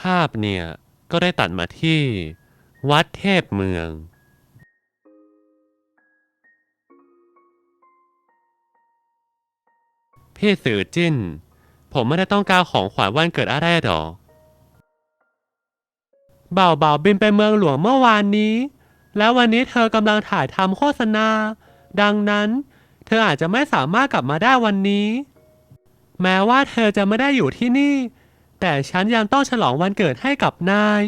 ภาพเนี่ย ก็ได้ตัดมาที่ วัดเทพเมือง พี่สื่อจิ้น ผมไม่ได้ต้องการของขวัญวันเกิดอะไรหรอกบ่าวบ่าวบินไปเมืองหลวงเมื่อวานนี้ แล้ววันนี้เธอกำลังถ่ายทำโฆษณา ดังนั้น เธออาจจะไม่สามารถกลับมาได้วันนี้ แม้ว่าเธอจะไม่ได้อยู่ที่นี่ แต่ฉันยังต้องฉลองวันเกิดให้กับนาย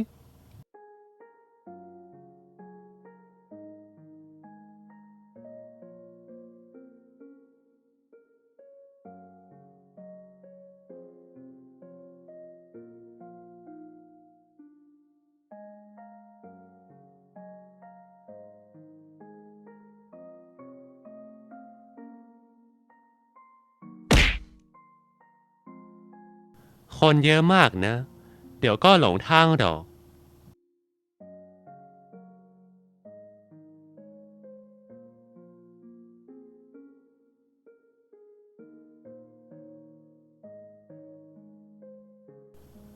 คนเยอะมากนะ เดี๋ยวก็หลงทางหรอก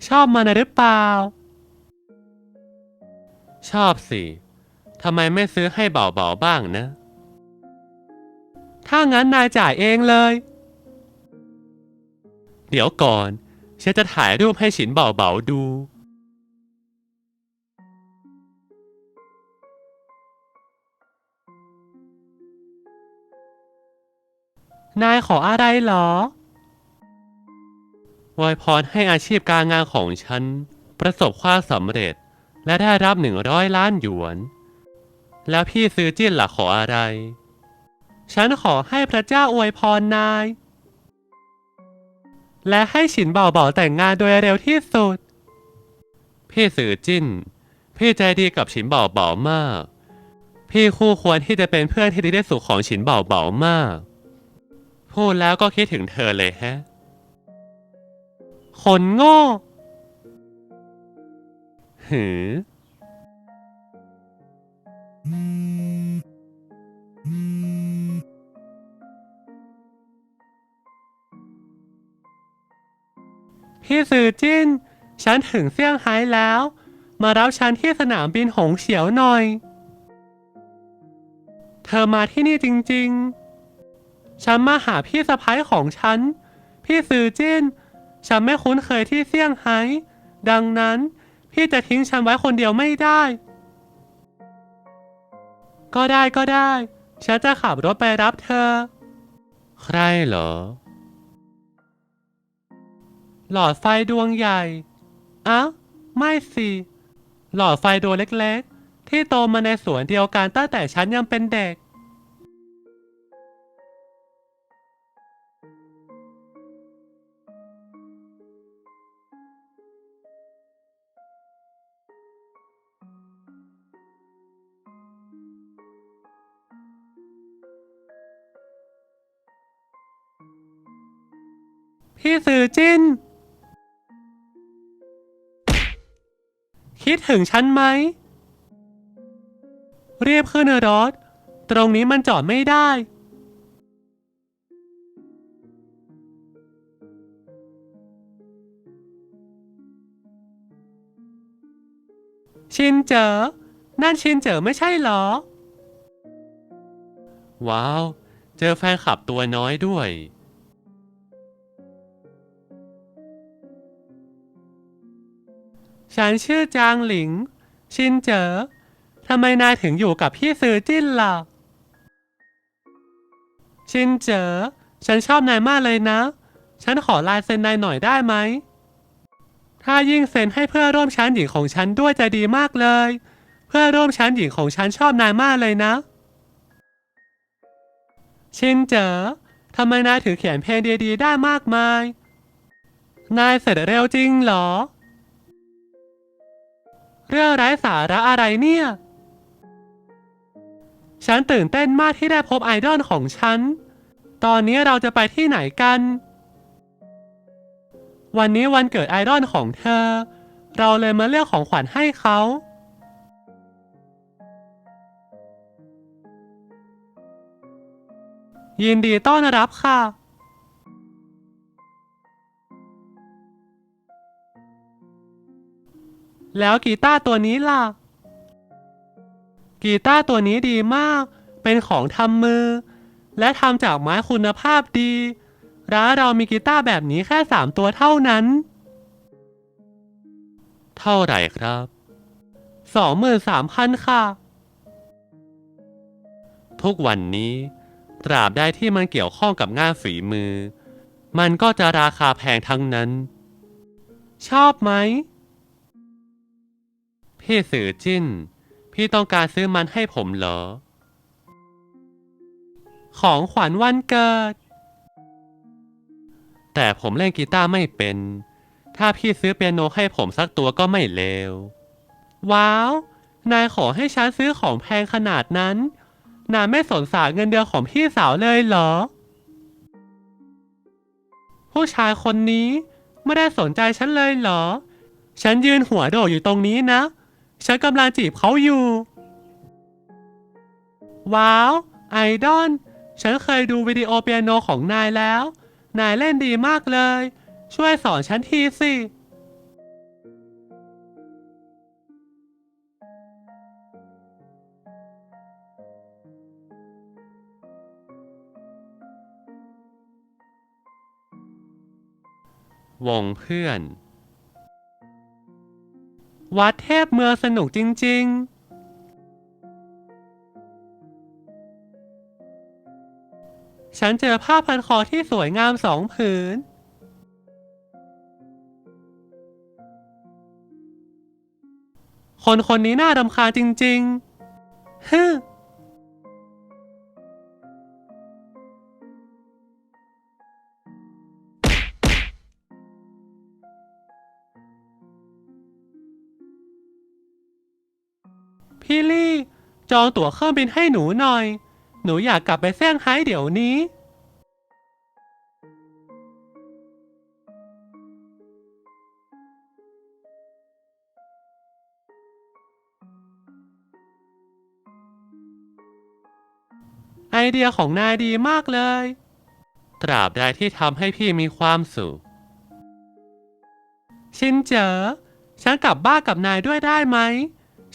ชอบมันนะหรือเปล่า ชอบสิ ทำไมไม่ซื้อให้เบาๆบ้างนะ ถ้างั้นนายจ่ายเองเลย เดี๋ยวก่อน ฉันจะถ่ายรูปให้ฉินเบาๆดู นายขออะไรเหรอวอยพรให้อาชีพการงานของฉัน ประสบความสำเร็จและได้รับหนึ่งร้อยล้านหยวน แล้วพี่ซื้อจิ้นล่ะขออะไร ฉันขอให้พระเจ้าอวยพรนาย และให้ฉินเบาๆแต่งงานโดยเร็วที่สุด พี่สื่อจิ้น พี่ใจดีกับฉินเบาๆมาก พี่คู่ควรที่จะเป็นเพื่อนที่ดีที่สุดของฉินเบาๆมาก พูดแล้วก็คิดถึงเธอเลยแฮะ คนโง่ หือ พี่สื่อจิ้น ฉันถึงเซี่ยงไฮ้แล้ว มารับฉันที่สนามบินหงเฉียวหน่อย เธอมาที่นี่จริงๆ ฉันมาหาพี่สะพ้ายของฉัน พี่สื่อจิ้น ฉันไม่คุ้นเคยที่เซี่ยงไฮ้ ดังนั้นพี่จะทิ้งฉันไว้คนเดียวไม่ได้ ก็ได้ก็ได้ ฉันจะขับรถไปรับเธอ ใครเหรอ หลอดไฟดวงใหญ่อ้าวไม่สิ หลอดไฟดวงเล็กๆ ที่โตมาในสวนเดียวกันตั้งแต่ฉันยังเป็นเด็ก พี่สื่อจิ้น คิดถึงฉันไหม เรียบขึ้นเอรถตรงนี้มันจอดไม่ได้ ชินเจอ นั่นชินเจอไม่ใช่เหรอ ว้าว เจอแฟนคลับตัวน้อยด้วย ฉันชื่อจางหลิง ชินเจอทำไมนายถึงอยู่กับพี่ซือจิ้นล่ะ ชินเจอฉันชอบนายมากเลยนะ ฉันขอลายเซ็นนายหน่อยได้ไหม ถ้ายิ่งเซ็นให้เพื่อร่วมชั้นหญิงของฉันด้วยจะดีมากเลย เพื่อร่วมชั้นหญิงของฉันชอบนายมากเลยนะ ชินเจอทำไมนายถึงเขียนเพลงดีๆได้มากมาย นายเสร็จเร็วจริงเหรอ เรื่องไร้สาระอะไรเนี่ย ฉันตื่นเต้นมากที่ได้พบไอดอลของฉัน ตอนนี้เราจะไปที่ไหนกัน วันนี้วันเกิดไอดอลของเธอ เราเลยมาเลือกของขวัญให้เขา ยินดีต้อนรับค่ะ แล้วกีตาร์ตัวนี้ล่ะ กีตาร์ตัวนี้ดีมาก เป็นของทำมือ และทำจากไม้คุณภาพดี ร้านเรามีกีตาร์แบบนี้แค่สามตัวเท่านั้น เท่าไหร่ครับสองหมื่นสามพันค่ะ ทุกวันนี้ ตราบใดที่มันเกี่ยวข้องกับงานฝีมือ มันก็จะราคาแพงทั้งนั้น ชอบไหม พี่สื่อจิ้น พี่ต้องการซื้อมันให้ผมเหรอ ของขวัญวันเกิด แต่ผมเล่นกีตาร์ไม่เป็น ถ้าพี่ซื้อเปียโนให้ผมสักตัวก็ไม่เลว ว้าว นายขอให้ฉันซื้อของแพงขนาดนั้น นายไม่สนสารเงินเดือนของพี่สาวเลยเหรอ ผู้ชายคนนี้ไม่ได้สนใจฉันเลยเหรอ ฉันยืนหัวโดดอยู่ตรงนี้นะ ฉันกำลังจีบเขาอยู่ ว้าว ไอดอล ฉันเคยดูวิดีโอเปียโนของนายแล้ว นายเล่นดีมากเลย ช่วยสอนฉันทีสิ วงเพื่อน วัดเทพเมืองสนุกจริง ๆ ฉันเจอผ้าพันคอที่สวยงามสองผืน คนคนนี้น่ารำคาญจริง ๆ ฮึ พี่ลี่ จองตั๋วเครื่องบินให้หนูหน่อย หนูอยากกลับไปเซี่ยงไฮ้เดี๋ยวนี้ ไอเดียของนายดีมากเลย ตราบใดที่ทำให้พี่มีความสุข ชินเจอ ฉันกลับบ้านกับนายด้วยได้ไหม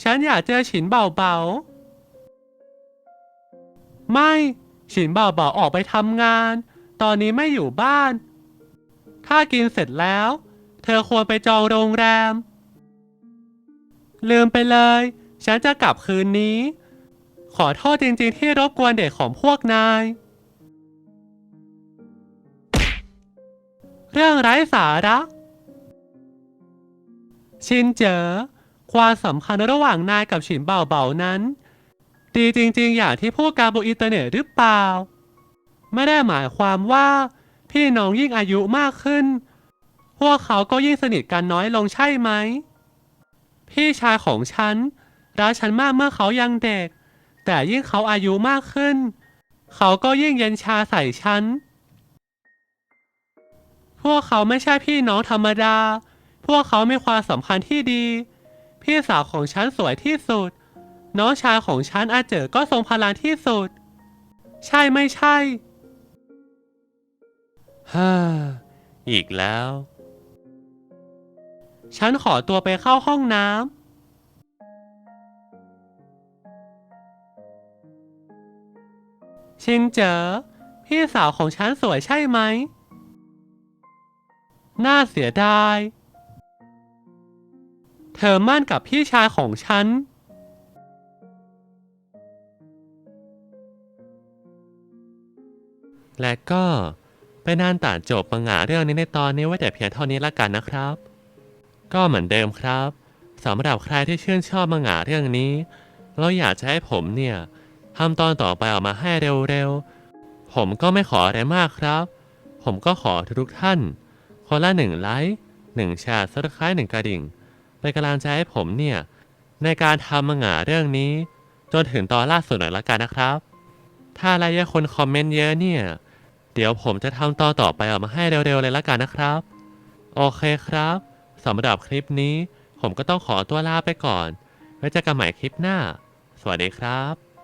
ฉันอยากเจอฉินเบาเบาๆไม่ ฉินเบาเบาๆออกไปทำงาน ตอนนี้ไม่อยู่บ้าน ถ้ากินเสร็จแล้ว เธอควรไปจองโรงแรม ลืมไปเลย ฉันจะกลับคืนนี้ ขอโทษจริงๆที่รบกวนเด็กของพวกนาย เรื่องไร้สาระ ชินเจอ ความสัมพันธ์ระหว่างนายกับฉินเบาเบานั้น ดีจริงๆ อย่างที่พูดการบนอินเทอร์เน็ตหรือเปล่า ไม่ได้หมายความว่า พี่น้องยิ่งอายุมากขึ้น พวกเขาก็ยิ่งสนิทกันน้อยลงใช่ไหม พี่ชายของฉันรักฉันมากเมื่อเขายังเด็ก แต่ยิ่งเขาอายุมากขึ้น เขาก็ยิ่งเย็นชาใส่ฉัน พวกเขาไม่ใช่พี่น้องธรรมดา พวกเขามีความสัมพันธ์ที่ดี พี่สาวของฉันสวยที่สุด น้องชายของฉันอาเจอก็ทรงพลังที่สุด ใช่ไม่ใช่ฮ่าอีกแล้ว ฉันขอตัวไปเข้าห้องน้ำชินเจอ พี่สาวของฉันสวยใช่ไหม น่าเสียดาย เธอมั่นกับพี่ชายของฉัน และก็เป็นอันตัดจบมังงะเรื่องนี้ในตอนนี้ไว้แต่เพียงเท่านี้ละกันนะครับ ก็เหมือนเดิมครับสำหรับใครที่ชื่นชอบมังงะเรื่องนี้ เราอยากจะให้ผมเนี่ยทำตอนต่อไปออกมาให้เร็วๆ ผมก็ไม่ขออะไรมากครับ ผมก็ขอทุกท่าน คนละหนึ่งไลค์หนึ่งแชร์ซับสไครต์หนึ่งกระดิ่ง เป็นกำลังใจให้ผมเนี่ย ในการทำมังงะเรื่องนี้ จนถึงตอนล่าสุดหน่อยละกันนะครับ ถ้าอะไรเยอะคนคอมเมนต์เยอะเนี่ย เดี๋ยวผมจะทำตอนต่อไปออกมาให้เร็วๆเลยละกันนะครับ โอเคครับสำหรับคลิปนี้ ผมก็ต้องขอตัวลาไปก่อน ไว้เจอกันใหม่คลิปหน้า สวัสดีครับ